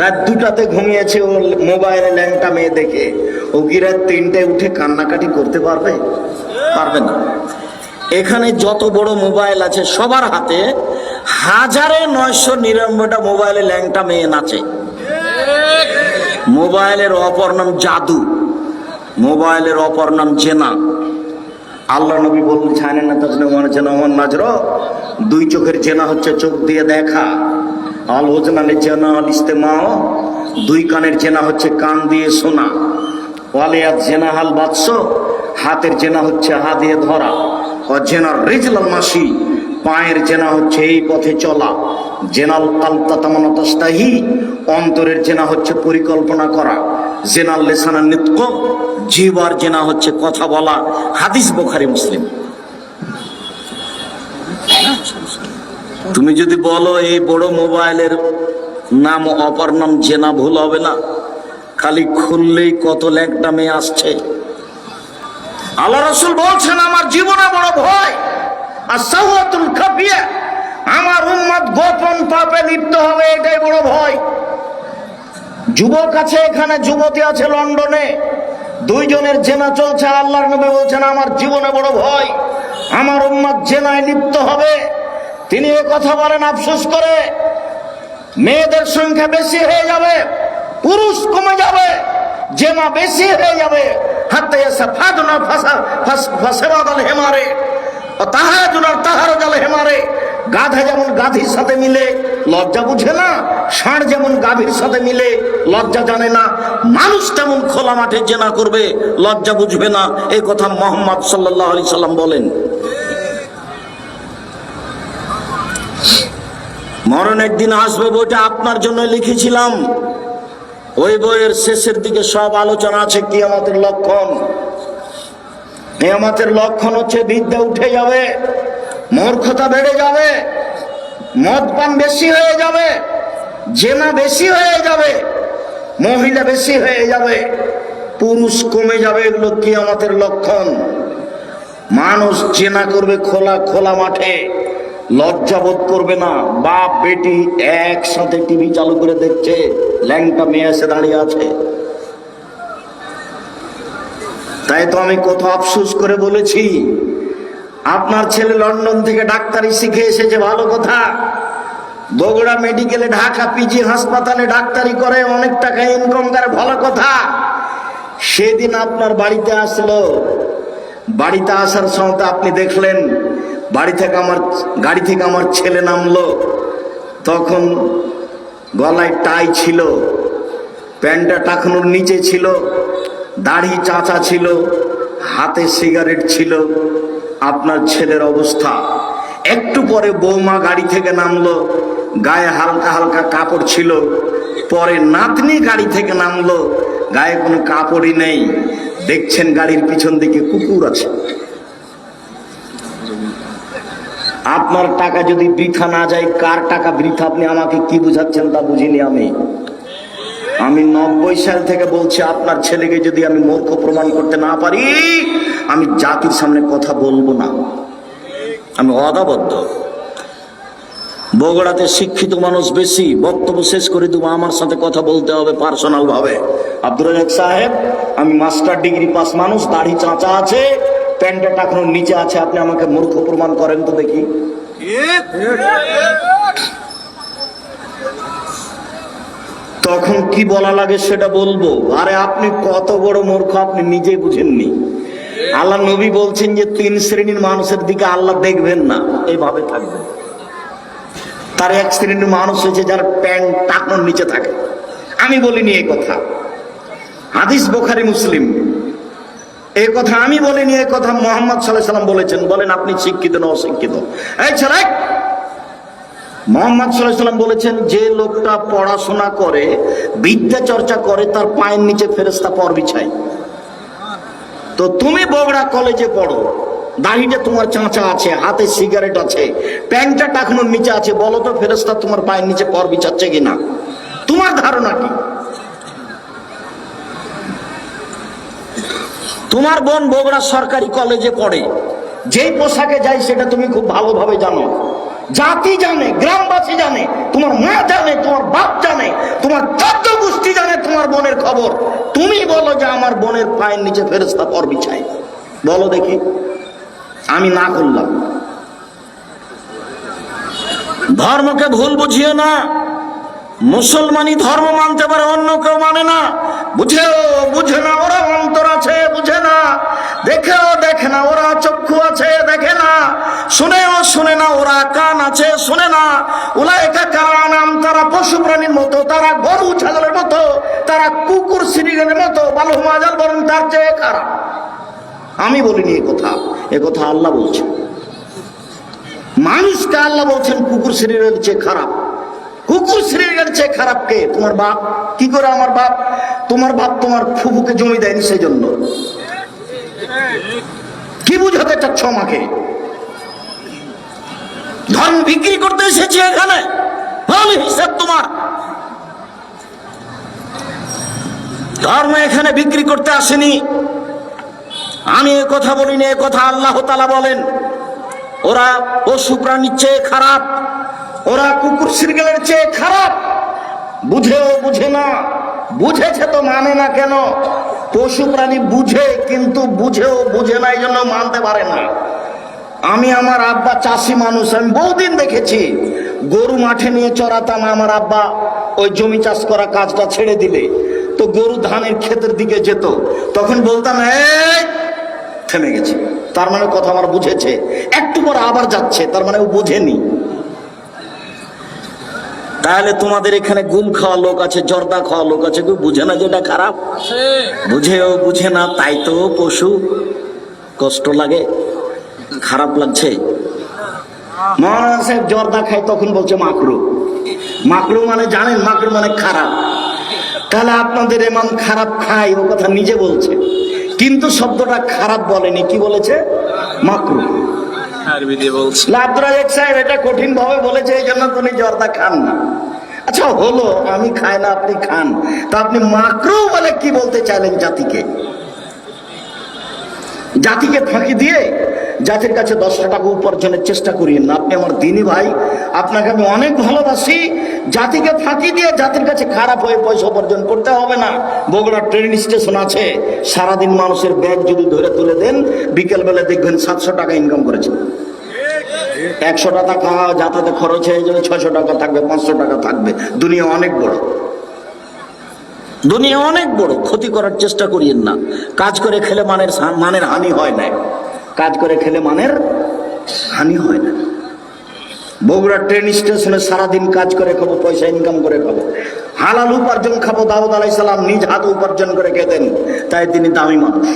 রাত দুটাতে ঘুমিয়েছে ও মোবাইলে ল্যাংটা মেয়ে দেখে। ও কি রাত তিনটায় উঠে কান্নাকাটি করতে পারবে? পারবে না। এখানে যত বড় মোবাইল আছে সবার হাতে হাজারে নয়শো নিরানব্বইটা মোবাইলে ল্যাংটা মেয়ে নাচে। মোবাইলের অপর নাম জাদু। মোবাইলের অপর নাম জেনা। আল্লাহ নবী বললেন ছানেন না তাজনে মনে যেন আমার নাজর দুই চোখের জেনা হচ্ছে চোখ দিয়ে দেখা। আল হোজনালে জেনা আল দুই কানের জেনা হচ্ছে কান দিয়ে শোনা। ওয়ালিয়াত জেনা হাল বাদশ, হাতের জেনা হচ্ছে হা দিয়ে ধরা। ও জেনার রিজলাল মাসি, পায়ের জেনা হচ্ছে এই পথে চলা। জেনাল কালতা তামানাতাস্তাহি অন্তরের জেনা হচ্ছে পরিকল্পনা করা। জেনাল লেসানা নিত্য জিবার জেনা হচ্ছে কথা বলা। হাদিস বোখারি মুসলিম। তুমি যদি বলো এই বড় মোবাইলের নাম অপর নাম জেনা ভুল হবে না, খালি খুললেই কত ল্যাংটা মেয়ে আসছে। আল্লাহ রসুল বলছেন, আমার জীবনে বড় ভয় আর সাহুয়াতুল খাফিয়া। আমার উম্মত গোপন পাপে লিপ্ত হবে, এটাই বড় ভয়। যুবক আছে এখানে, যুবতী আছে লন্ডনে। দুইজনের জেনা চলছে, আল্লাহর নবী বলছেন, আমার জীবনে বড় ভয়, আমার উম্মত জেনায় লিপ্ত হবে। তিনি এ কথা বলেন, আফসোস করে, মেয়েদের সংখ্যা বেশি হয়ে যাবে, পুরুষ কমে যাবে, জেমা বেশি হয়ে যাবে, হাতে এসে ফাদনা ফাসা ফাসেবাদাল হেমারে ও তাহাজুনার তাহার হেমারে গাধা যেমন গাধির সাথে মিলে, লজ্জা বুঝে না, ষাঁড় যেমন সাথে মিলে, লজ্জা জানে না, মানুষ তেমন খোলা মাঠে করবে, লজ্জা বুঝবে না। এই কথা মোহাম্মদ সাল্লাম বলেন। মরণ একদিন আসবে বইটা আপনার জন্য লিখেছিলাম। ওই বইয়ের শেষের দিকে সব আলোচনা আছে, কিয়ামতের লক্ষণ। কিয়ামতের লক্ষণ হচ্ছে বিদ্যা উঠে যাবে, মূর্খতা বেড়ে যাবে, মদ পান বেশি হয়ে যাবে, জেনা বেশি হয়ে যাবে, মহিলা বেশি হয়ে যাবে, পুরুষ কমে যাবে, এগুলো কিয়ামতের লক্ষণ। মানুষ চেনা করবে খোলা খোলা মাঠে। লজ্জাবোধ করবে না। বাপ, বেটি একসাথে টিভি চালু করে দেখছে, ল্যাংটা মেয়ে এসে দাঁড়িয়ে আছে। তাই তো আমি কত আফসোস করে বলেছি, আপনার ছেলে লন্ডন থেকে ডাক্তারি শিখে এসেছে, ভালো কথা। বগুড়া মেডিকেলে ঢাকা পিজি হাসপাতালে ডাক্তারি করে, অনেক টাকা ইনকাম করে, ভালো কথা। সেদিন আপনার বাড়িতে আসলো। বাড়িতে আসার সময় আপনি দেখলেন বাড়ি থেকে আমার, গাড়ি থেকে আমার ছেলে নামলো। তখন গলায় টাই ছিল, প্যান্টটা টাকানোর নিচে ছিল, দাড়ি চাচা ছিল, হাতে সিগারেট ছিল। আপনার ছেলের অবস্থা। একটু পরে বৌমা গাড়ি থেকে নামলো, গায়ে হালকা হালকা কাপড় ছিল। পরে নাতনি গাড়ি থেকে নামলো, গায়ে কোনো কাপড়ই নেই। দেখছেন গাড়ির পিছন দিকে কুকুর আছে। আপনার টাকা যদি বৃথা না যায়, কার টাকা বৃথা? আপনি আমাকে কি বুঝাচ্ছেন তা বুঝিনি আমি। আমি নব্বই সাল থেকে বলছি, আপনার ছেলেকে যদি আমি মূর্খ প্রমাণ করতে না পারি, আমি জাতির সামনে কথা বলব না। আমি অদাবদ্ধ বগুড়াতে শিক্ষিত মানুষ বেশি, বক্তব্য শেষ করে দেবো, আমার সাথে কথা বলতে হবে পার্সোনাল ভাবে। আব্দুল সাহেব, আমি মাস্টার ডিগ্রি পাস মানুষ, দাড়ি চাঁচা আছে। প্যান্টটা টাকানোর নিচে আছে, আপনি আমাকে মূর্খ প্রমাণ করেন তো দেখি। তখন কি বলা লাগে সেটা বলব? আরে আপনি কত বড় মূর্খ, আপনি নিজেই বুঝেননি। আল্লাহ নবী বলছেন যে তিন শ্রেণির মানুষের দিকে আল্লাহ দেখবেন না, এইভাবে থাকবে তার এক শ্রেণির মানুষ হয়েছে যার প্যান্ট টাকনোর নিচে থাকে। আমি বলিনি এই কথা। হাদিস বোখারি মুসলিম। এই কথা আমি বলিনি এই কথা মোহাম্মদ সাল্লাম বলেছেন। বলেন, আপনি শিক্ষিত না অশিক্ষিত? এই মোহাম্মদ সাল্লাম বলেছেন, যে লোকটা পড়াশোনা করে, বিদ্যা চর্চা করে, তার পায়ের নিচে ফেরেস্তা পর বিছায়। তো তুমি বগড়া কলেজে পড়ো, দাড়িটা তোমার চাঁচা আছে, হাতে সিগারেট আছে, প্যান্টটা টাকানোর নিচে আছে, বলো তো ফেরেস্তা তোমার পায়ের নিচে পর বিছাচ্ছে কিনা? তোমার ধারণা কি? তোমার বোন বগুড়া সরকারি কলেজে পড়ে। যেই পোশাকে যায় সেটা তুমি খুব ভালোভাবে জানো। জাতি জানে, গ্রামবাসী জানে, তোমার মা জানে, তোমার বাপ জানে, তোমার চোদ্দ গোষ্ঠী জানে তোমার বোনের খবর। তুমি বলো যে আমার বোনের পায়ের নিচে ফেরস্তা পর বিছাই বলো দেখি। আমি না করলাম। ধর্মকে ভুল বুঝিও না। মুসলমানই ধর্ম মানতে পারে, অন্য কেউ মানে না। বুঝেও বুঝে না। শুনে না, ওরা কান আছে, শুনে না। ওলা একা নাম তারা পশু প্রাণীর মতো, তারা গরু ছাগলের মতো, তারা কুকুর সিরিগের মতো বালু মাজাল বরং তার চেয়ে খারাপ। আমি বলিনি এ কথা এ কথা আল্লাহ বলছে। মানুষকে আল্লাহ বলছেন, কুকুর শ্রেণির চেয়ে খারাপ। কুকুর শ্রেণির চেয়ে খারাপ কে? তোমার বাপ? কি করে আমার বাপ? তোমার বাপ তোমার ফুফুকে জমি দেয়নি সেই জন্য কি বুঝাতে চাচ্ছ আমাকে? ধর্ম বিক্রি করতে এসেছি এখানে। ভালো হিসাব তোমার। ধর্ম এখানে বিক্রি করতে আসেনি। আমি এ কথা বলিনি, এ কথা আল্লাহ তালা বলেন। ওরা পশু প্রাণীর চেয়ে খারাপ, ওরা কুকুর, সিরগেলের চেয়ে খারাপ। বুঝেও বুঝে না, বুঝেছে তো মানে না কেন? পশু প্রাণী বুঝে, কিন্তু বুঝেও বুঝে না এই জন্য মানতে পারে না। আমি আমার আব্বা চাষি মানুষ আমি বহুদিন দেখেছি। গরু মাঠে নিয়ে চড়াতাম আমার আব্বা ওই জমি চাষ করা কাজটা ছেড়ে দিলে। তো গরু ধানের ক্ষেতের দিকে যেত। তখন বলতাম এই থেমে গেছে। তার মানে কথা আমার বুঝেছে। একটু পর আবার যাচ্ছে তার মানে ও বুঝেনি। তাহলে তোমাদের এখানে গুম খাওয়া লোক আছে জর্দা খাওয়া লোক আছে কেউ বুঝে না যেটা খারাপ? বুঝেও বুঝে না তাই তো পশু। কষ্ট লাগে। খারাপ লাগছে? মহারাজ সাহেব জর্দা খায় তখন বলছে মাকরু। মাকরু মানে জানেন, মাকরু মানে খারাপ। তাহলে আপনাদের এমন খারাপ খায়, ও কথা নিজে বলছে। কিন্তু শব্দটা খারাপ বলেনি, কি বলেছে? মাকরু। এটা বলেছে, এই জন্য খান না। আচ্ছা হলো, আমি খাই না, আপনি খান। তা আপনি কি বলতে চাইলেন জাতিকে? জাতিকে ফাঁকি দিয়ে জাতির কাছে দশটা টাকা উপার্জনের চেষ্টা করিয়েন না। আপনি আমার দিনী ভাই, আপনাকে আমি অনেক ভালোবাসি। জাতিকে ফাঁকি দিয়ে জাতির কাছে খারাপ হয়ে পয়সা উপার্জন করতে হবে না। বগুড়া ট্রেন স্টেশন আছে। সারাদিন মানুষের ব্যাগ যদি ধরে তুলে দেন, বিকেলবেলা দেখবেন সাতশো টাকা ইনকাম করেছে। একশো টাকা খাওয়া খরচ হয়ে যাবে ছয়শো টাকা থাকবে, পাঁচশো টাকা থাকবে। দুনিয়া অনেক বড়। দুনিয়া অনেক বড়। ক্ষতি করার চেষ্টা করিয়েন না। কাজ করে খেলে মানের মানের হানি হয় না। কাজ করে খেলে মানের হানি হয় না। বগুড়া ট্রেন স্টেশনে সারাদিন কাজ করে খাব, পয়সা ইনকাম করে খাব। হালাল উপার্জন খাব, দাউদ আলাই সালাম নিজ হাত উপার্জন করে খেতেন, তাই তিনি দামি মানুষ।